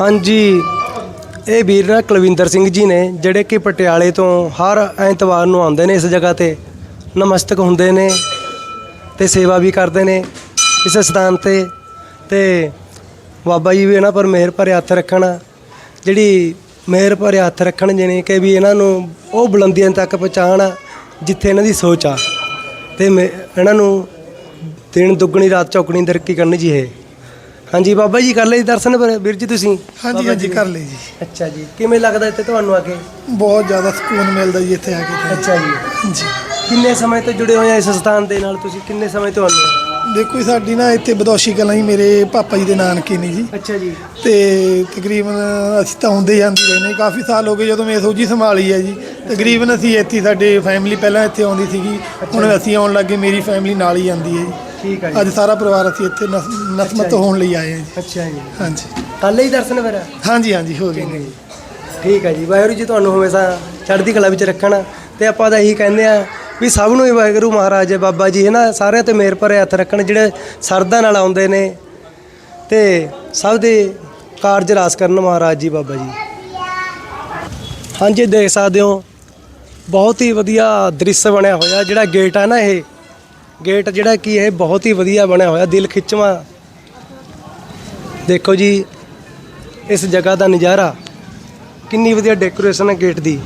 ਹਾਂਜੀ, ਇਹ ਵੀਰ ਨਾ ਕੁਲਵਿੰਦਰ ਸਿੰਘ ਜੀ ਨੇ, ਜਿਹੜੇ ਕਿ ਪਟਿਆਲੇ ਤੋਂ ਹਰ ਐਤਵਾਰ ਨੂੰ ਆਉਂਦੇ ਨੇ ਇਸ ਜਗ੍ਹਾ ਤੇ, ਨਮਸਤਕ ਹੁੰਦੇ ਨੇ ਤੇ ਸੇਵਾ ਵੀ ਕਰਦੇ ਨੇ ਇਸ ਸਥਾਨ ਤੇ। ਤੇ ਬਾਬਾ ਜੀ ਵੀ ਇਹਨਾਂ ਪਰ ਮਿਹਰ ਭਰੇ ਹੱਥ ਰੱਖਣ, ਜਿਹੜੀ ਮਿਹਰ ਭਰੇ ਹੱਥ ਰੱਖਣ ਜਿਹਨੇ ਕਿ ਵੀ ਇਹਨਾਂ ਨੂੰ ਉਹ ਬੁਲੰਦੀਆਂ ਤੱਕ ਪਹੁੰਚਾਉਣ ਜਿੱਥੇ ਇਹਨਾਂ ਦੀ ਸੋਚ ਆ। ਤੇ ਮੈਂ- ਇਹਨਾਂ ਨੂੰ ਦਿਨ ਦੁੱਗਣੀ, ਰਾਤ ਚੌਕਣੀ ਤਰੱਕੀ ਕਰਨ ਜੀ ਇਹ। ਹਾਂਜੀ ਬਾਬਾ ਜੀ ਕਰ ਲਈ ਦਰਸ਼ਨ ਫਿਰ ਵੀਰ ਜੀ ਤੁਸੀਂ? ਹਾਂਜੀ ਹਾਂਜੀ ਕਰ ਲਈ ਜੀ। ਅੱਛਾ ਜੀ ਕਿਵੇਂ ਲੱਗਦਾ ਇੱਥੇ ਤੁਹਾਨੂੰ ਆ ਕੇ? ਬਹੁਤ ਜ਼ਿਆਦਾ ਸਕੂਨ ਮਿਲਦਾ ਜੀ ਇੱਥੇ ਆ ਕੇ ਤਾਂ। ਅੱਛਾ ਜੀ। ਹਾਂਜੀ। ਕਿੰਨੇ ਸਮੇਂ ਤੋਂ ਜੁੜੇ ਹੋਏ ਆ ਇਸ ਸਥਾਨ ਦੇ ਨਾਲ ਤੁਸੀਂ? ਕਿੰਨੇ ਸਮੇਂ ਤੋਂ ਆਉਂਦੇ ਹੋ? ਦੇਖੋ ਜੀ, ਸਾਡੀ ਨਾ ਇੱਥੇ ਬਦੋਸ਼ੀ ਕਲਾਂ ਹੀ ਮੇਰੇ ਪਾਪਾ ਜੀ ਦੇ ਨਾਨਕੇ ਨੇ ਜੀ। ਅੱਛਾ ਜੀ। ਤੇ ਤਕਰੀਬਨ ਅਸੀਂ ਤਾਂ ਆਉਂਦੇ ਜਾਂਦੇ ਰਹੇ ਨੇ ਕਾਫੀ ਸਾਲ ਹੋ ਗਏ ਜਦੋਂ ਮੈਂ ਸੋਝੀ ਸੰਭਾਲੀ ਹੈ ਜੀ। ਤਕਰੀਬਨ ਅਸੀਂ ਇੱਥੇ ਸਾਡੇ ਫੈਮਿਲੀ ਪਹਿਲਾਂ ਇੱਥੇ ਆਉਂਦੀ ਸੀਗੀ। ਹੁਣ ਅਸੀਂ ਆਉਣ ਲੱਗੇ ਮੇਰੀ ਫੈਮਿਲੀ ਨਾਲ ਹੀ ਆਉਂਦੀ ਹੈ ਜੀ। ਠੀਕ ਹੈ ਅੱਜ ਸਾਰਾ ਪਰਿਵਾਰ ਅਸੀਂ ਇੱਥੇ ਨਸ- ਨਸਮਤ। ਹੋਣ ਲਈ ਆਏ ਹਾਂ ਜੀ। ਅੱਛਾ ਜੀ। ਹਾਂਜੀ। ਕੱਲ ਹੀ ਦਰਸ਼ਨ ਫਿਰ? ਹਾਂਜੀ ਹਾਂਜੀ ਹੋ ਗਏ। ਨੇ ਠੀਕ ਹੈ ਜੀ। ਵਾਹਿਗੁਰੂ ਜੀ ਤੁਹਾਨੂੰ ਹਮੇਸ਼ਾ ਚੜ੍ਹਦੀ ਕਲਾ ਵਿੱਚ ਰੱਖਣ। ਤੇ ਆਪਾਂ ਤਾਂ ਇਹੀ ਕਹਿੰਦੇ ਆ ਵੀ ਸਭ ਨੂੰ ਹੀ ਵਾਹਿਗੁਰੂ ਮਹਾਰਾਜ ਬਾਬਾ ਜੀ ਹੈ ਨਾ ਸਾਰਿਆਂ ਤੇ ਮਿਹਰ ਭਰੇ ਹੱਥ ਰੱਖਣ ਜਿਹੜੇ ਸਰਦਾ ਨਾਲ ਆਉਂਦੇ ਨੇ। ਤੇ ਸਭ ਦੇ ਕਾਰਜ ਰਾਸ ਕਰਨ ਮਹਾਰਾਜ ਜੀ ਬਾਬਾ ਜੀ। ਹਾਂਜੀ ਦੇਖ ਸਕਦੇ ਹੋ। ਬਹੁਤ ਹੀ ਵਧੀਆ ਦ੍ਰਿਸ਼ ਬਣਿਆ ਹੋਇਆ ਜਿਹੜਾ ਗੇਟ ਹੈ ਨਾ ਇਹ। ਗੇਟ ਜਿਹੜਾ ਕੀ ਇਹ ਬਹੁਤ ਹੀ ਵਧੀਆ ਬਣਿਆ ਹੋਇਆ, ਦਿਲ ਖਿੱਚਵਾਂ। ਦੇਖੋ ਜੀ, ਇਸ ਜਗ੍ਹਾ ਦਾ ਨਜ਼ਾਰਾ। ਕਿੰਨੀ ਵਧੀਆ ਡੈਕੋਰੇਸ਼ਨ ਹੈ ਗੇਟ ਦੀ।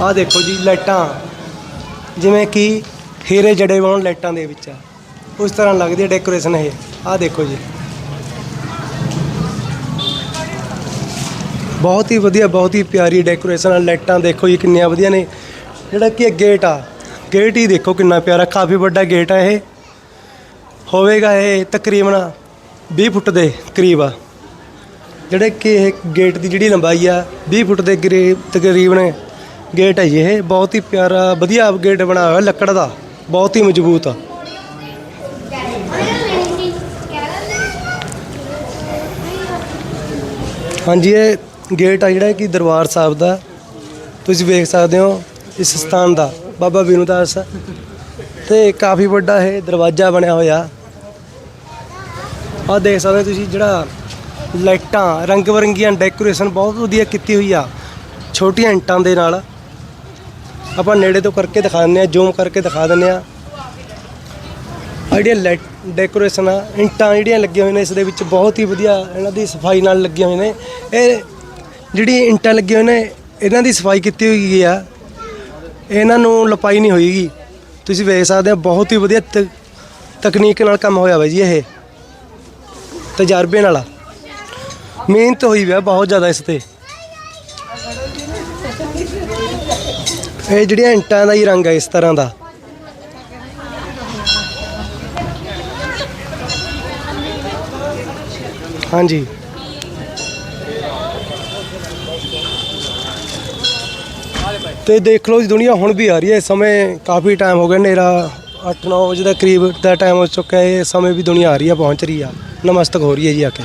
ਆਹ ਦੇਖੋ ਜੀ, ਲਾਈਟਾਂ। ਜਿਵੇਂ ਕਿ ਹੀਰੇ ਜੜੇ ਹੋਣ ਲਾਈਟਾਂ ਦੇ ਵਿੱਚ। ਉਸ ਤਰ੍ਹਾਂ ਲੱਗਦੀ ਹੈ ਡੈਕੋਰੇਸ਼ਨ ਇਹ। ਆਹ ਦੇਖੋ ਜੀ। ਬਹੁਤ ਹੀ ਵਧੀਆ, ਬਹੁਤ ਹੀ ਪਿਆਰੀ ਡੈਕੋਰੇਸ਼ਨ ਆ। ਲਾਈਟਾਂ ਦੇਖੋ ਜੀ, ਕਿੰਨੀਆਂ ਵਧੀਆ ਨੇ। ਜਿਹੜਾ ਕਿ ਗੇਟ ਆ। ਗੇਟ ਹੀ ਦੇਖੋ ਕਿੰਨਾ ਪਿਆਰਾ, ਕਾਫੀ ਵੱਡਾ ਗੇਟ ਆ ਇਹ। ਹੋਵੇਗਾ ਇਹ ਤਕਰੀਬਨ 20 ਫੁੱਟ ਦੇ ਕਰੀਬ ਆ। ਜਿਹੜੇ ਕਿ ਇਹ ਗੇਟ ਦੀ ਜਿਹੜੀ ਲੰਬਾਈ ਆ 20 ਫੁੱਟ ਦੇ ਕਰੀਬ ਤਕਰੀਬਨ ਗੇਟ ਹੈ ਜੀ ਇਹ। ਬਹੁਤ ਹੀ ਪਿਆਰਾ, ਵਧੀਆ ਗੇਟ ਬਣਾਇਆ ਹੋਇਆ ਲੱਕੜ ਦਾ। ਬਹੁਤ ਹੀ ਮਜ਼ਬੂਤ ਆ। ਹਾਂਜੀ, ਇਹ ਗੇਟ ਆ ਜਿਹੜਾ ਕਿ ਦਰਬਾਰ ਸਾਹਿਬ ਦਾ। ਤੁਸੀਂ ਵੇਖ ਸਕਦੇ ਹੋ। ਇਸ ਸਥਾਨ ਦਾ, ਬਾਬਾ ਵਿਨੂਦਾਸ ਤੇ ਕਾਫੀ ਵੱਡਾ ਇਹ ਦਰਵਾਜ਼ਾ ਬਣਿਆ ਹੋਇਆ। ਆਹ ਦੇਖ ਸਕਦੇ ਤੁਸੀਂ ਜਿਹੜਾ ਲਾਈਟਾਂ, ਰੰਗ ਬਰੰਗੀਆਂ ਡੈਕੋਰੇਸ਼ਨ ਬਹੁਤ ਵਧੀਆ ਕੀਤੀ ਹੋਈ ਆ, ਛੋਟੀਆਂ ਇੰਟਾਂ ਦੇ ਨਾਲ। ਆਪਾਂ ਨੇੜੇ ਤੋਂ ਕਰਕੇ ਦਿਖਾ ਦਿੰਦੇ ਆ ਜ਼ੂਮ ਕਰਕੇ ਦਿਖਾ ਦਿੰਦੇ ਆ ਆਹ ਜਿਹੜੀਆਂ ਲਾਈਟ ਡੈਕੋਰੇਸ਼ਨ ਆ, ਇੰਟਾਂ ਜਿਹੜੀਆਂ ਲੱਗੀਆਂ ਹੋਈਆਂ ਨੇ, ਇਸ ਦੇ ਵਿੱਚ ਬਹੁਤ ਹੀ ਵਧੀਆ ਇਹਨਾਂ ਦੀ ਸਫ਼ਾਈ ਨਾਲ ਲੱਗੀਆਂ ਹੋਈਆਂ ਨੇ। ਇਹ ਜਿਹੜੀ ਇੰਟਾਂ ਲੱਗੀਆਂ ਹੋਈਆਂ ਨੇ, ਇਹਨਾਂ ਦੀ ਸਫ਼ਾਈ ਕੀਤੀ ਹੋਈ ਆ। ਇਹਨਾਂ ਨੂੰ ਲਪਾਈ ਨਹੀਂ ਹੋਈਗੀ। ਤੁਸੀਂ ਵੇਖ ਸਕਦੇ ਹੋ, ਬਹੁਤ ਹੀ ਵਧੀਆ ਤ- ਤਕਨੀਕ ਨਾਲ ਕੰਮ ਹੋਇਆ ਵਾ ਜੀ ਇਹ। ਤਜਰਬੇ ਨਾਲ ਮਿਹਨਤ ਹੋਈ ਵੀ ਆ ਬਹੁਤ ਜ਼ਿਆਦਾ ਇਸ ਤੇ। ਇਹ ਜਿਹੜੀਆਂ ਇੰਟਾਂ ਦਾ ਹੀ ਰੰਗ ਹੈ ਇਸ ਤਰ੍ਹਾਂ ਦਾ। ਹਾਂਜੀ। ਤੇ ਦੇਖ ਲਓ ਜੀ, ਦੁਨੀਆ ਹੁਣ ਵੀ ਆ ਰਹੀ ਹੈ। ਇਸ ਸਮੇਂ ਕਾਫੀ ਟਾਈਮ ਹੋ ਗਿਆ, ਹਨੇਰਾ 8-9 ਵਜੇ ਦਾ ਕਰੀਬ ਦਾ ਟਾਈਮ ਹੋ ਚੁੱਕਾ ਹੈ। ਇਸ ਸਮੇਂ ਵੀ ਦੁਨੀਆ ਆ ਰਹੀ ਹੈ, ਪਹੁੰਚ ਰਹੀ ਆ। ਨਮਸਤਕ ਹੋ ਰਹੀ ਹੈ ਜੀ ਆ ਕੇ।